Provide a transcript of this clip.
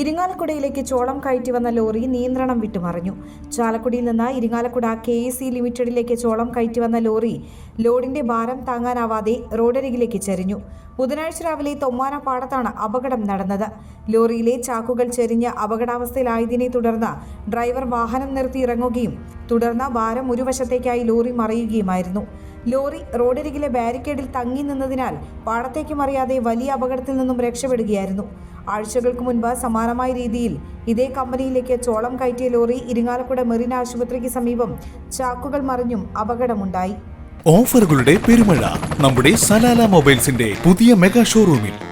ഇരിങ്ങാലക്കുടയിലേക്ക് ചോളം കയറ്റി വന്ന ലോറി നിയന്ത്രണം വിട്ടുമറിഞ്ഞു. ചാലക്കുടിയിൽ നിന്ന് ഇരിങ്ങാലക്കുട കെ എ സി ലിമിറ്റഡിലേക്ക് ചോളം കയറ്റി വന്ന ലോറി ലോഡിന്റെ ഭാരം താങ്ങാനാവാതെ റോഡരികിലേക്ക് ചെരിഞ്ഞു. ബുധനാഴ്ച രാവിലെ തൊമ്മാന പാടത്താണ് അപകടം നടന്നത്. ലോറിയിലെ ചാക്കുകൾ ചെരിഞ്ഞ് അപകടാവസ്ഥയിലായതിനെ തുടർന്ന് ഡ്രൈവർ വാഹനം നിർത്തി ഇറങ്ങുകയും തുടർന്ന് ഭാരം ഒരു വശത്തേക്കായി ലോറി മറിയുകയുമായിരുന്നു. ലോറി റോഡരികിലെ ബാരിക്കേഡിൽ തങ്ങി നിന്നതിനാൽ പാടത്തേക്ക് മറിയാതെ വലിയ അപകടത്തിൽ നിന്നും രക്ഷപ്പെടുകയായിരുന്നു. ആഴ്ചകൾക്ക് മുൻപ് സമാനമായ രീതിയിൽ ഇതേ കമ്പനിയിലേക്ക് ചോളം കയറ്റിയ ലോറി ഇരിങ്ങാലക്കുട മെറിന ആശുപത്രിക്ക് സമീപം ചാക്കുകൾ മറിഞ്ഞും അപകടമുണ്ടായി. ഓഫറുകളുടെ പെരുമഴ. നമ്മുടെ സലാല മൊബൈൽസിന്റെ പുതിയ മെഗാ ഷോറൂമിൽ